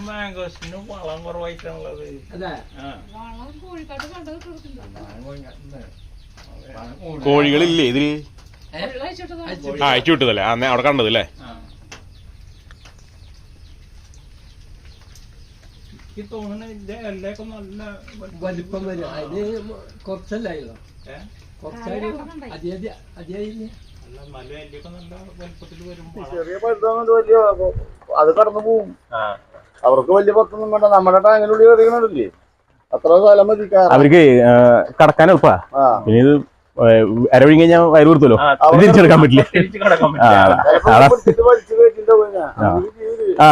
മാംഗോസിന് വളം കുറവായിട്ടാണുള്ളത് അതെ. കോഴികളില്ലേ ഇതിൽ അയച്ചുവിട്ടതല്ലേ ആ അയച്ചു വിട്ടതല്ലേ. അന്നേ അവിടെ കണ്ടത് അല്ലേ? ആ. എനിക്ക് തോന്നുന്നു ഇതിന്റെ നല്ല വലിപ്പം വരും. അതിന് കുറച്ചല്ലായിരുന്നു അതെ കുറച്ചായി. അധികം ചെറിയ വലിയ അത് കടന്നു പോവും അവർക്ക് വലിയ പത്തൊന്നും വേണ്ട. നമ്മുടെ ടാങ്കിനുള്ളിൽ എറിയണല്ലേ അത്ര സ്ഥലം മതി. അവർക്ക് കടക്കാൻ എളുപ്പാ. പിന്നെ ഇത് അരവഴി കഴിഞ്ഞാൽ വയറു കൊടുത്തല്ലോ തിരിച്ചെടുക്കാൻ പറ്റില്ല. ആ.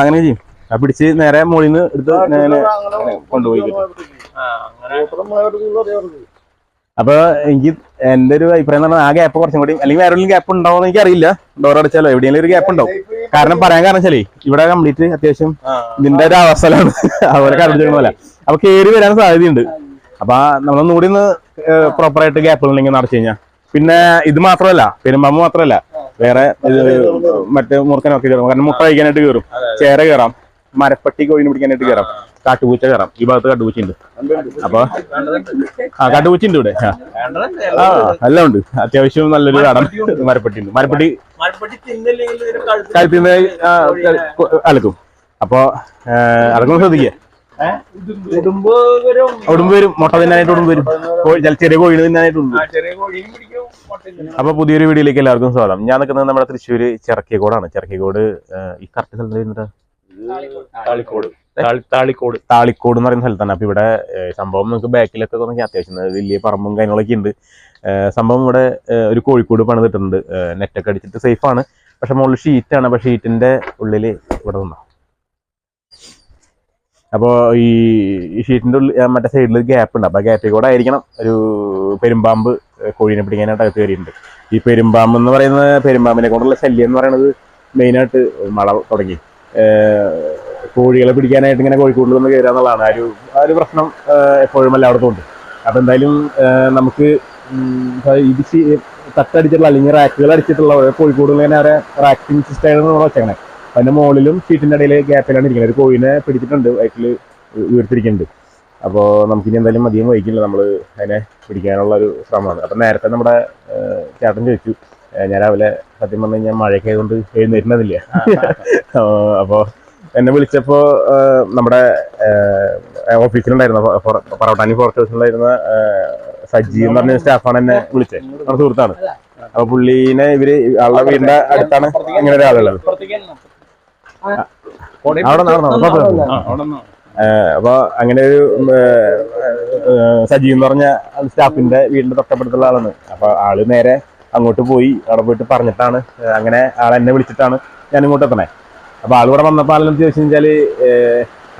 അങ്ങനെ ചെയ്യും ആ പിടിച്ച് നേരെ മുകളിൽ നിന്ന് എടുത്ത് കൊണ്ടുപോയി ആ അങ്ങനെ മൂത്രം നമ്മളെ കൂടുതൽ അറിയാറുണ്ട്. അപ്പൊ എനിക്ക് എന്റെ ഒരു അഭിപ്രായം എന്ന് പറഞ്ഞാൽ ആ ഗ്യാപ്പ് കുറച്ചും കൂടി. അല്ലെങ്കിൽ വേറെ ഗ്യാപ്പ് ഉണ്ടാവും എനിക്ക് അറിയില്ല. ഡോർ അടച്ചാലോ? എവിടെയെങ്കിലും ഒരു ഗ്യാപ്പ് ഉണ്ടാവും കാരണം പറയാൻ കാരണം വെച്ചാലേ ഇവിടെ കംപ്ലീറ്റ് അത്യാവശ്യം ഇതിന്റെ ഒരു അവസ്ഥയിലാണ് അവരെ കടന്നു പോലെ അപ്പൊ കേറി വരാൻ സാധ്യതയുണ്ട്. അപ്പൊ നമ്മളൊന്നും കൂടി ഒന്ന് പ്രോപ്പർ ആയിട്ട് ഉണ്ടെങ്കിൽ നടച്ചു കഴിഞ്ഞാൽ പിന്നെ ഇത് മാത്രമല്ല പെരുമ്പാമ്പ് മാത്രമല്ല. വേറെ മറ്റേ മുറുക്കനൊക്കെ കയറും കാരണം മുട്ട കഴിക്കാനായിട്ട് കയറും ചേര കയറാം മരപ്പട്ടി കോഴിനെ പിടിക്കാനായിട്ട് കയറാം കാട്ടുപൂച്ച കയറാം ഈ ഭാഗത്ത് കാട്ടുപൂച്ച ഉണ്ട് അപ്പൊ ആ കാട്ടുപൂച്ച ഉണ്ട് ഇവിടെ. ആ. എല്ലാം ഉണ്ട് അത്യാവശ്യം നല്ലൊരു കടം. മരപ്പെട്ടി ഉണ്ട് മരപ്പെട്ടി കഴുത്തിൽ അലക്കും. അപ്പൊ അടക്കം ശ്രദ്ധിക്കുക ഉടുമ്പ് വരും. മുട്ട തിന്നാനായിട്ട് ഉടുമ്പ് വരും. ചെറിയ കോഴി തിന്നാനായിട്ട് ഉടുമ്പ് ആ ചെറിയ കോഴിയും പിടിക്കും മുട്ടയും അപ്പൊ പുതിയൊരു വീഡിയോയിലേക്ക് എല്ലാവർക്കും സ്വാഗതം. ഞാൻ നിൽക്കുന്നത് നമ്മുടെ തൃശ്ശൂര് ചിറക്കിയക്കോടാണ് ചിറക്കിയക്കോട് ഈ കറക്റ്റ് സ്ഥലത്ത് വരുന്നത് താളിക്കോട്. താളി- താളിക്കോട് താളിക്കോട് എന്ന് പറയുന്ന സ്ഥലത്താണ്. അപ്പൊ ഇവിടെ സംഭവം നമുക്ക് ബാക്കിലൊക്കെ നോക്കി അത്യാവശ്യം വലിയ പറമ്പും കാര്യങ്ങളൊക്കെ ഉണ്ട്. സംഭവം ഇവിടെ ഒരു കോഴിക്കോട് പണിതിട്ടുണ്ട് നെറ്റൊക്കെ അടിച്ചിട്ട് സേഫ് ആണ്. പക്ഷെ മുകളിൽ ഷീറ്റാണ് അപ്പൊ ഷീറ്റിന്റെ ഉള്ളിൽ ഇവിടെ നിന്നാ. അപ്പോൾ ഈ ഷീറ്റിന്റെ ഉള്ളിൽ മറ്റേ സൈഡിൽ ഒരു ഗ്യാപ്പ് ഉണ്ട്. അപ്പോൾ ഗ്യാപ്പിൽ കൂടെ ആയിരിക്കണം ഒരു പെരുമ്പാമ്പ് കോഴിനെ പിടിക്കാനായിട്ട് അകത്ത് കയറിയിട്ടുണ്ട് ഈ പെരുമ്പാമ്പ് എന്ന് പറയുന്ന പെരുമ്പാമ്പിനെ കൊണ്ടുള്ള ശല്യം എന്ന് പറയുന്നത് മെയിനായിട്ട് മഴ തുടങ്ങി. കോഴികളെ പിടിക്കാനായിട്ട് ഇങ്ങനെ കോഴിക്കോട്ടിൽ വന്ന് കയറുക എന്നുള്ളതാണ്. ആ ഒരു ആ ഒരു പ്രശ്നം എപ്പോഴും എല്ലായിടത്തും ഉണ്ട് അപ്പം എന്തായാലും നമുക്ക് ഇത് തട്ടടിച്ചിട്ടുള്ള അല്ലെങ്കിൽ റാക്കുകൾ അടിച്ചിട്ടുള്ള ഓരോ തന്നെ അവരെ റാക്കിംഗ് സിസ്റ്റമാണ് നമ്മൾ വെച്ചേക്കണേ. അതിന്റെ മുകളിലും ഷീറ്റിന്റെ ഇടയിൽ ഗ്യാപ്പിലാണ് ഇരിക്കുന്നത് ഒരു കോഴിനെ പിടിച്ചിട്ടുണ്ട് വയറ്റിൽ ഉയർത്തിരിക്കുന്നുണ്ട്. അപ്പോൾ നമുക്കിനി എന്തായാലും അധികം വഹിക്കില്ല നമ്മൾ അതിനെ പിടിക്കാനുള്ള ഒരു ശ്രമമാണ്. അപ്പം നേരത്തെ നമ്മുടെ ചേട്ടൻ ചോദിച്ചു ഞാൻ രാവിലെ സത്യം പറഞ്ഞു കഴിഞ്ഞാൽ മഴയൊക്കെ ആയതുകൊണ്ട് എഴുന്നേറ്റുന്നതില്ല അപ്പോൾ എന്നെ വിളിച്ചപ്പോൾ നമ്മുടെ ഓഫീസിലുണ്ടായിരുന്ന പറവട്ടാനി ഫോറസ്റ്റ് ഹൗസിലുണ്ടായിരുന്ന സജ്ജി എന്ന് പറഞ്ഞ സ്റ്റാഫാണ് എന്നെ വിളിച്ചത്. നമ്മുടെ സുഹൃത്താണ്. അപ്പൊ പുള്ളീനെ ഇവർ ആളുടെ വീടിന്റെ അടുത്താണ് ഇങ്ങനെ ഒരാളുള്ളത്. അവിടെ നടന്നോ? അപ്പൊ അങ്ങനെ ഒരു സജീവ് എന്ന് പറഞ്ഞ സ്റ്റാഫിന്റെ വീടിന്റെ തൊട്ടപ്പുറത്തുള്ള ആളാണ്. അപ്പൊ ആൾ നേരെ അങ്ങോട്ട് പോയി അവിടെ പോയിട്ട് പറഞ്ഞിട്ടാണ് അങ്ങനെ ആൾ എന്നെ വിളിച്ചിട്ടാണ് ഞാൻ ഇങ്ങോട്ട് എത്തണേ അപ്പൊ ആൾ വന്നപ്പോ ആളെന്ന് ചോദിച്ചു കഴിഞ്ഞാൽ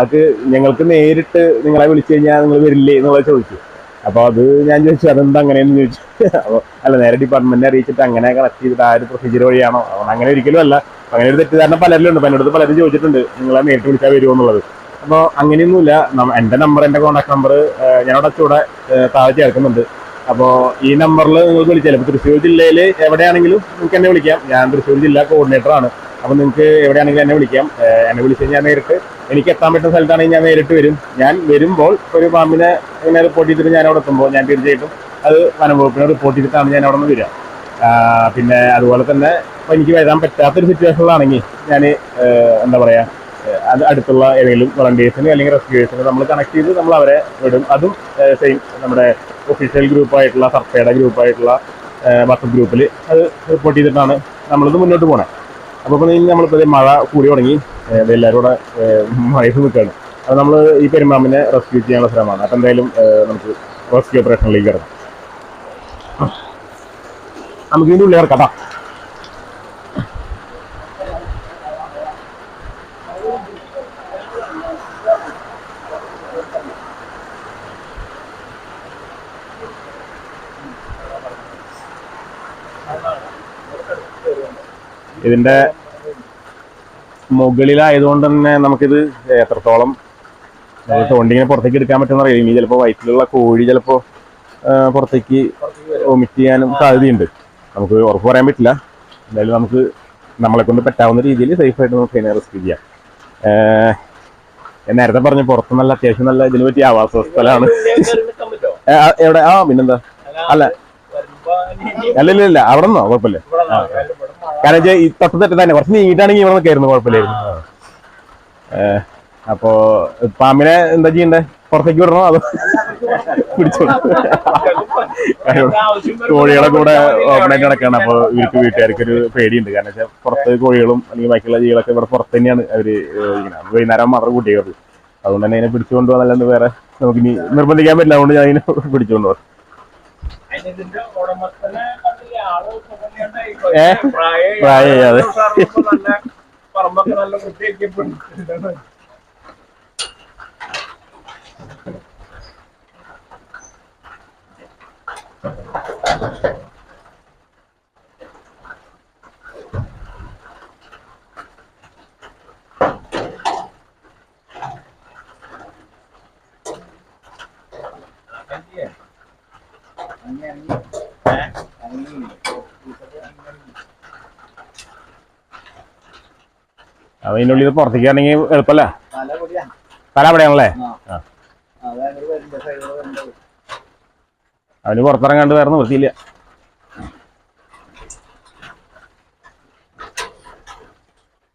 അത് ഞങ്ങൾക്ക് നേരിട്ട് നിങ്ങളെ വിളിച്ചു കഴിഞ്ഞാൽ നിങ്ങൾ വരില്ലേ എന്നുള്ളത് ചോദിച്ചു. അപ്പൊ അത് ഞാൻ ചോദിച്ചു അതെന്താ അങ്ങനെയെന്ന്? ചോദിച്ചു. അപ്പോൾ അല്ല നേരെ ഡിപ്പാർട്ട്മെന്റിനെ അറിയിച്ചിട്ട് അങ്ങനെ കണക്ട് ചെയ്തിട്ട് ആ ഒരു പ്രൊസീജിയർ വഴിയാണോ? അതുകൊണ്ട് അങ്ങനെ ഒരിക്കലും അല്ല. അങ്ങനെ ഒരു തെറ്റിദ്ധാരണ പലരിലും ഉണ്ട് എന്നോട് പലരും ചോദിച്ചിട്ടുണ്ട് നിങ്ങളെ നേരിട്ട് വിളിച്ചാൽ വരുമോ എന്നുള്ളത്. അപ്പോൾ അങ്ങനെയൊന്നുമില്ല. എന്റെ നമ്പർ എന്റെ കോൺടാക്ട് നമ്പർ ഞാനവിടെ ചൂടെ താഴെ ചേർക്കുന്നുണ്ട്. അപ്പോൾ ഈ നമ്പറിൽ നിങ്ങൾക്ക് വിളിച്ചാലും തൃശ്ശൂർ ജില്ലയിൽ എവിടെയാണെങ്കിലും നിങ്ങൾക്ക് എന്നെ വിളിക്കാം. ഞാൻ തൃശ്ശൂർ ജില്ലാ കോർഡിനേറ്റർ ആണ്. അപ്പോൾ നിങ്ങൾക്ക് എവിടെയാണെങ്കിലും എന്നെ വിളിക്കാം. എന്നെ വിളിച്ച് ഞാൻ നേരിട്ട് എനിക്ക് എത്താൻ പറ്റുന്ന സ്ഥലത്താണെങ്കിൽ ഞാൻ നേരിട്ട് വരും. ഞാൻ വരുമ്പോൾ ഒരു പാമ്പിനെ ഇങ്ങനെ റിപ്പോർട്ട് ചെയ്തിട്ട് ഞാൻ അവിടെ എത്തുമ്പോൾ ഞാൻ തീർച്ചയായിട്ടും അത് വനംവകുപ്പിനെ റിപ്പോർട്ട് ചെയ്തിട്ടാണ് ഞാൻ അവിടെ നിന്ന് വരിക. പിന്നെ അതുപോലെ തന്നെ എനിക്ക് വരാൻ പറ്റാത്തൊരു സിറ്റുവേഷനിലാണെങ്കിൽ ഞാൻ എന്താ പറയുക അത് അടുത്തുള്ള ഏതെങ്കിലും വളണ്ടിയേഴ്സിന് അല്ലെങ്കിൽ റെസ്ക്യൂവേഴ്സിന് നമ്മൾ കണക്ട് ചെയ്ത് നമ്മൾ അവരെ വിടും. അതും സെയിം നമ്മുടെ ഒഫീഷ്യൽ ഗ്രൂപ്പായിട്ടുള്ള സർപ്പയുടെ ഗ്രൂപ്പായിട്ടുള്ള വാട്സപ്പ് ഗ്രൂപ്പിൽ അത് റിപ്പോർട്ട് ചെയ്തിട്ടാണ് നമ്മളിത് മുന്നോട്ട് പോകണേ അപ്പോൾ ഇപ്പം നമ്മളിപ്പോൾ മഴ കൂടി തുടങ്ങി. എല്ലാവരും കൂടെ മഴയിൽ നിൽക്കുകയാണ് അപ്പോൾ നമ്മൾ ഈ പെരുമാമിനെ റെസ്ക്യൂ ചെയ്യാനുള്ള ശ്രമമാണ്. അപ്പോൾ എന്തായാലും നമുക്ക് റെസ്ക്യൂ ഓപ്പറേഷനിലേക്ക് കിടക്കാം. നമുക്ക് ഇതിന്റെ ഉള്ളിൽ ഇറക്കാം ട്ടാ. മുകളിലായതുകൊണ്ട് തന്നെ നമുക്കിത് എത്രത്തോളം തോണ്ടിങ്ങനെ പുറത്തേക്ക് എടുക്കാൻ പറ്റുന്ന അറിയില്ല. ഇനി ചിലപ്പോൾ വയറ്റിലുള്ള കോഴി ചിലപ്പോൾ പുറത്തേക്ക് വൊമിറ്റ് ചെയ്യാനും സാധ്യതയുണ്ട്. നമുക്ക് ഉറപ്പ് പറയാൻ പറ്റില്ല. എന്തായാലും നമുക്ക് നമ്മളെ കൊണ്ട് പറ്റാവുന്ന രീതിയിൽ സേഫ് ആയിട്ട് നമുക്ക് അതിനെ റെസ്ക്യൂ ചെയ്യാം. നേരത്തെ പറഞ്ഞു പുറത്ത് നല്ല അത്യാവശ്യം നല്ല ഇതിന് പറ്റിയ ആവാസ സ്ഥലമാണ്. എവിടെ? ആ പിന്നെന്താ? അല്ല. അല്ല ഇല്ല ഇല്ല അവിടെ നിന്നോ കുഴപ്പമില്ല കാരണം വെച്ചാൽ ഈ തൊട്ട് തെറ്റ് തന്നെ കുറച്ച് നീങ്ങിട്ടാണെങ്കിൽ ഇവിടെ നിൽക്കായിരുന്നു കുഴപ്പമില്ലായിരുന്നു. അപ്പോ പാമ്പിനെ എന്താ ചെയ്യണ്ടേ? പുറത്തേക്ക് വിടണോ? അതോ പിടിച്ചോളൂ കോഴികളെ കൂടെ ഓപ്പണായി ഓപ്പണായിട്ട് നടക്കാണ് അപ്പൊ ഇവർക്ക് വീട്ടുകാർക്ക് ഒരു പേടിയുണ്ട്. കാരണം വെച്ചാൽ പുറത്ത് കോഴികളും അല്ലെങ്കിൽ ബാക്കിയുള്ള ജീവികളൊക്കെ ഇവിടെ പുറത്ത് തന്നെയാണ് അവർ ഇങ്ങനെ വൈകുന്നേരം മാത്രം കൂട്ടിയത് അതുകൊണ്ട് തന്നെ അതിനെ പിടിച്ചുകൊണ്ട് പോകാന്നല്ലാണ്ട് വേറെ നമുക്ക് ഇനി നിർബന്ധിക്കാൻ പറ്റില്ല. അതുകൊണ്ട് ഞാൻ അതിനെ പിടിച്ചുകൊണ്ട് പോകും അതിന് ഇതിന്റെ ഉടമസ്ഥനെ കണ്ടില്ലേ? ആൾ അതെ. അതിനുള്ളിൽ പുറത്തേക്ക് ആണെങ്കിൽ എളുപ്പമല്ല തല അവിടെയാണല്ലേ? ആ. അവന് പുറത്തിറങ്ങാണ്ട് വേറെ നിവൃത്തിയില്ല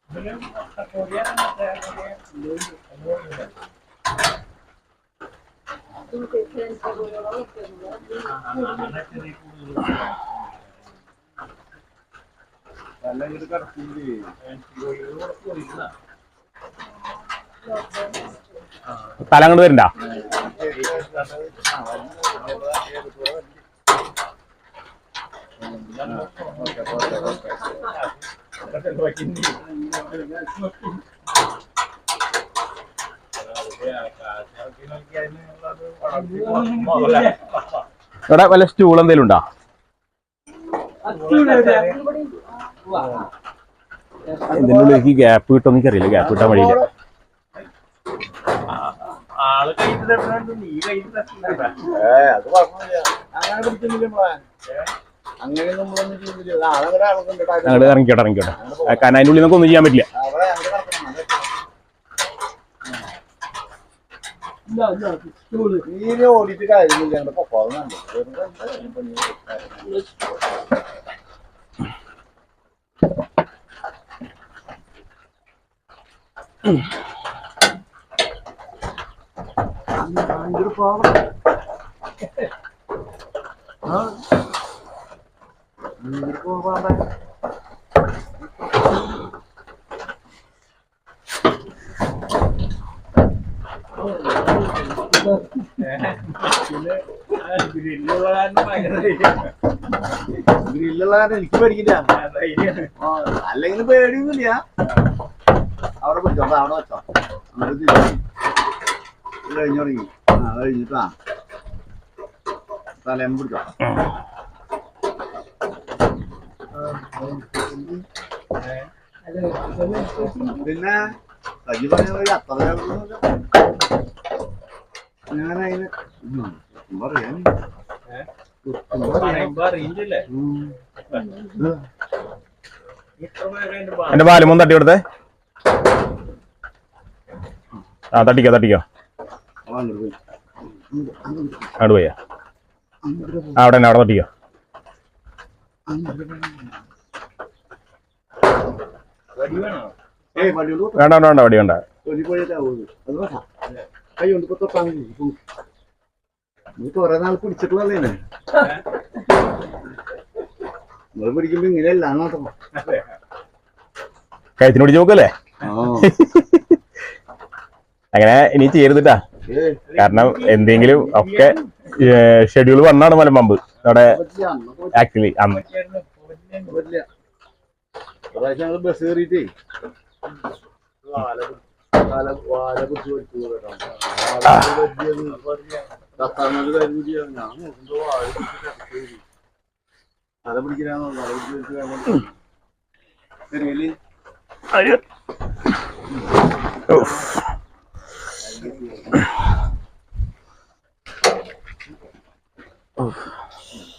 തല ഇങ്ങോട്ട് കടത്തില്ലേ തല അങ്ങോട്ട് വരണ്ട? ഇവിടെ വല്ല സ്റ്റൂൾ എന്തെങ്കിലും ഉണ്ടോ? ഇതിന്റെ ഉള്ളിലേക്ക് ഗ്യാപ്പ് കിട്ടുമെന്ന് എനിക്കറിയില്ല. ഗ്യാപ്പ് കിട്ടാൻ വഴിയില്ല. അങ്ങോട്ട് ഇറങ്ങിക്കോട്ടെ ഇറങ്ങിക്കോട്ടെ കാരണം അതിന്റെ ഉള്ളിൽ നമുക്ക് ഒന്നും ചെയ്യാൻ പറ്റില്ല. ഓടിയിട്ട് കാര്യമില്ല. ഞങ്ങളുടെ ഭയങ്കര കാരണം എനിക്ക് പേടിക്കില്ല. അല്ലെങ്കിൽ പേടിയൊന്നുമില്ല. അവിടെ പിടിച്ചോ അപ്പൊ അവിടെ വെച്ചോ. കഴിഞ്ഞു തുടങ്ങി. ആ കഴിഞ്ഞിട്ടാ. തലേന്ന് പിടിച്ചോ. പിന്നെ സജി പറഞ്ഞ പോലെ അത്ര. ഞാനതിന് പറയാൻ എന്റെ ബാലുമോൻ തട്ടി കൊടുത്തേ. ആ തട്ടിക്കോ തട്ടിക്കോ. പോയി പോയാ. ആ, അവിടെ അവിടെ തട്ടിക്കോ? വേണ്ട വേണ്ട വേണ്ട വടി വേണ്ട. കൊറേ നാൾ പിടിച്ചിട്ടുള്ളതല്ലേ നിങ്ങൾ പിടിക്കുമ്പോ ഇങ്ങനെയല്ല കയത്തിന് പിടിച്ച് നോക്കല്ലേ അങ്ങനെ ഇനി ചെയ്യരുതിട്ടാ. കാരണം എന്തെങ്കിലും ഒക്കെ ഷെഡ്യൂൾ വന്നാണ് മലമ്പമ്പ് അവിടെ ആക്ച്വലി അന്ന്. ബസ് കയറിയിട്ടേ. തല പിടിക്കാനോ തല പിടിച്ച്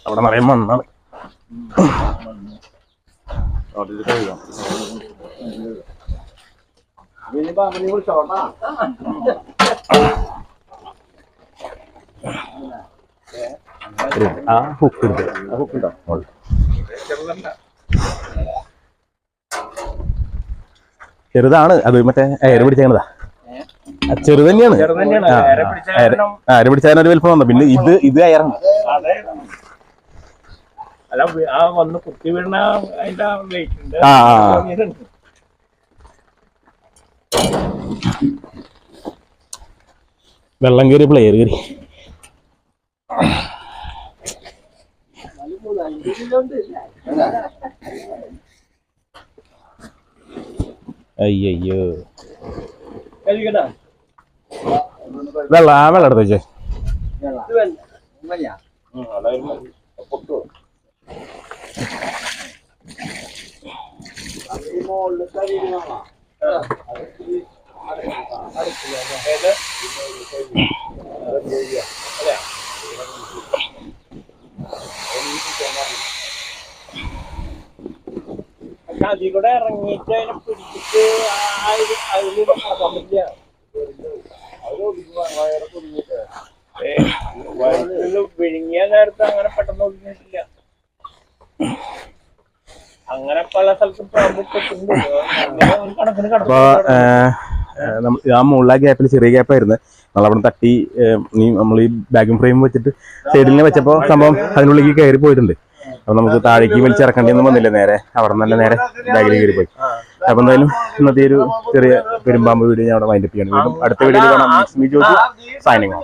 അവിടെ നിറയെ മണ്ണാണ് ആ ഹുക്ക് ഉണ്ട് ഹുക്ക് ഉണ്ടോ ചെറുതാണ്. അത് മറ്റേ അയര് പിടിച്ചതാ ചെറു തന്നെയാണ്. അയര് പിടിച്ചാൽ ഒരു വലിപ്പം വന്നു. പിന്നെ ഇത് ഇത് അയറാണ് ആ. വെള്ളം കയറി. പ്ലെയർ കയറി അയ്യോ. വെള്ളം ആ വെള്ളം എടുത്ത് വെച്ചേ ഇറങ്ങിയിട്ട് അതിനെ ഇത് അതിൽ നടക്കാൻ പറ്റില്ല ഏ, വയറ്റിൽ വിഴുങ്ങിയ നേരത്തെ അങ്ങനെ പെട്ടെന്ന് ഒതുങ്ങിയിട്ടില്ല അങ്ങനെ പല സ്ഥലത്തും ആ മുകളിലെ ഗ്യാപ്പിൽ ചെറിയ ഗ്യാപ്പായിരുന്നു നമ്മളവിടെ തട്ടി നമ്മൾ ഈ ബാഗും ഫ്രെയിം വെച്ചിട്ട് സൈഡിൽ വെച്ചപ്പോ സംഭവം അതിനുള്ളിലേക്ക് കയറി പോയിട്ടുണ്ട് അപ്പൊ നമുക്ക് താഴേക്ക് വലിച്ചിറക്കേണ്ടിയൊന്നും വന്നില്ല നേരെ അവിടെ നിന്ന് തന്നെ നേരെ ബാഗിൽ കയറി പോയി അപ്പൊ എന്തായാലും ഇന്നത്തെ ഒരു ചെറിയ പെരുമ്പാമ്പ് വീഡിയോ ഞാൻ അവിടെ വൈൻഡപ്പ് ചെയ്യണം വീണ്ടും അടുത്ത വീഡിയോയിൽ കാണാം മീ സൈനിങ്